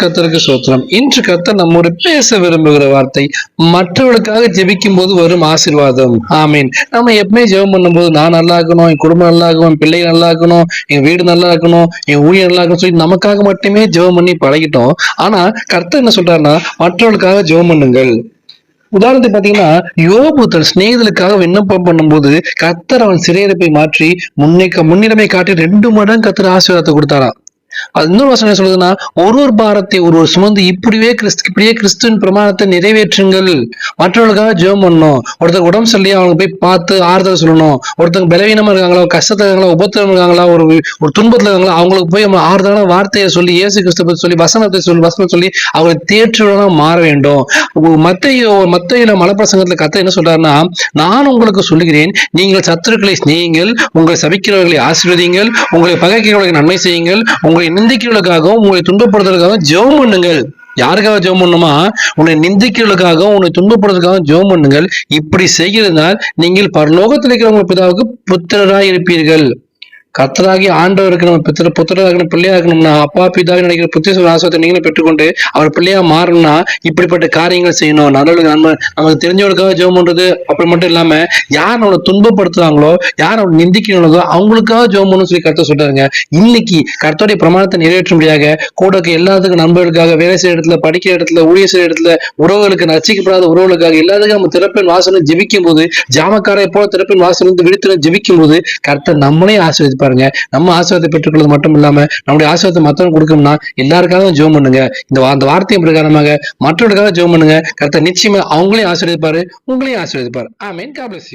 கத்தருக்கு சோத்திரம். இன்று கத்தர் நம்மோடு பேச விரும்புகிற வார்த்தை மற்றவர்களுக்காக ஜெபிக்கும் போது வரும் ஆசீர்வாதம். ஆமீன். நம்ம எப்பவுமே ஜெபம் பண்ணும்போது நான் நல்லா இருக்கணும் என் குடும்பம் நல்லா இருக்கணும் என் பிள்ளைங்க நல்லா இருக்கணும் என் வீடு நல்லா இருக்கணும் என் ஊழியர் நல்லா இருக்கணும் சொல்லி நமக்காக மட்டுமே ஜெபம் பண்ணி பழகிட்டோம். ஆனா கர்த்தர் என்ன சொல்றாருன்னா மற்றவர்களுக்காக ஜெபம் பண்ணுங்கள். உதாரணத்துக்கு பாத்தீங்கன்னா யோபு தன் சிநேகிதலுக்காக விண்ணப்பம் பண்ணும்போது கத்தர் அவன் சிறையிருப்பை மாற்றி முன்னே முன்னிடமை காட்டி ரெண்டு மடங்கு கத்தர் ஆசீர்வாதத்தை கொடுத்தாராம். அது இன்னொரு வசனம் என்ன சொல்லுதுன்னா ஒரு ஒரு பாரத்தை ஒரு ஒரு சுமந்து இப்படியே கிறிஸ்து இப்படியே கிறிஸ்துவின் பிரமாணத்தை நிறைவேற்றுங்கள். மற்றவர்களுக்காக ஜெபம் பண்ணணும். ஒருத்தர் உடம்பு சொல்லி அவங்க போய் பார்த்து ஆறுதல் சொல்லணும். ஒருத்தங்க பலவீனமா இருக்காங்களா கஷ்டத்துல இருக்காங்களா உபத்திரம் இருக்காங்களா ஒரு ஒரு துன்பத்துல இருக்காங்களா அவங்களுக்கு போய் நம்ம ஆறுதலான வார்த்தையை சொல்லி இயேசு கிறிஸ்து பத்தி சொல்லி வசனத்தை சொல்லி வசனம் சொல்லி அவங்களை தேற்றுவதா மாற வேண்டும். மத்தையோ மத்தையில மலப்பிரசங்கத்துல கத்த என்ன சொல்றாருன்னா நான் உங்களுக்கு சொல்லுகிறேன் நீங்கள் சத்துருக்களை நீங்கள் உங்களை சபிக்கிறவர்களை ஆசீர்வதிங்கள் உங்களை பகைக்கிறவர்களுக்கு நன்மை செய்யுங்கள் உங்களை நிந்திக்கிறவர்களுக்காகவும் உங்களை துன்பப்படுத்துவதற்காகவும் ஜெபம் பண்ணுங்கள். யாருக்காக ஜெபம் பண்ணுமா உன்னை நிந்திக்கிறவர்களுக்காகவும் உன்னை துன்பப்படுறதுக்காகவும் ஜெபம் பண்ணுங்கள். இப்படி செய்கிறதுனால் நீங்கள் பரலோகத்தில் இருக்கிறவங்க பிதாவுக்கு புத்திரராய் இருப்பீர்கள். கத்தராகி ஆண்டவருக்கு நம்ம பித்திர புத்திரராக இருக்கணும் பிள்ளையா இருக்கணும்னா அப்பா பிதாவை நினைக்கிற புத்திர ஆசுவத்தை நீங்களும் பெற்றுக்கொண்டு அவர் பிள்ளையா மாறணும்னா இப்படிப்பட்ட காரியங்கள் செய்யணும். நல்லவர்களுக்கு நம்ம நமக்கு தெரிஞ்சவங்களுக்காக ஜெபம் பண்றது அப்படி மட்டும் இல்லாம யார் நம்மளை துன்பப்படுத்துறாங்களோ யார் அவனை நிந்திக்கிறாங்களோ அவங்களுக்காக ஜெபம் பண்ணணும்னு சொல்லி கருத்தை சொல்றாங்க இன்னைக்கு கர்த்தருடைய பிரமாணத்தை நிறைவேற்றும்படியாக கூட இருக்க எல்லாத்துக்கும் நண்பர்களுக்காக வேலை செய்யற இடத்துல படிக்கிற இடத்துல ஊழிய செய்யற இடத்துல உறவுகளுக்கு நச்சிக்கப்படாத உறவுகளுக்காக எல்லாத்துக்கும் நம்ம திறப்பின் வாசனை ஜெபிக்கும் போது ஜாமக்காரை போல திறப்பின் வாசனை வந்து விடுத்து ஜெபிக்கும் போது கருத்தை நம்மளே பாருங்க. நம்ம ஆசிரியத்தை பெற்றுக்கொள்வது மட்டும் இல்லாம நம்முடைய ஆசிரியத்தை மத்தவங்க கொடுக்கணும்னா எல்லாருக்காகவும் ஜோம் பண்ணுங்க. இந்த அந்த வார்த்தையின் பிரகாரமாக மற்றவர்களுக்காக ஜோம் பண்ணுங்க. கருத்தை நிச்சயமா அவங்களையும் ஆசீர்வதிப்பாரு உங்களையும் ஆசீர்வதிப்பார். ஆமேன் God bless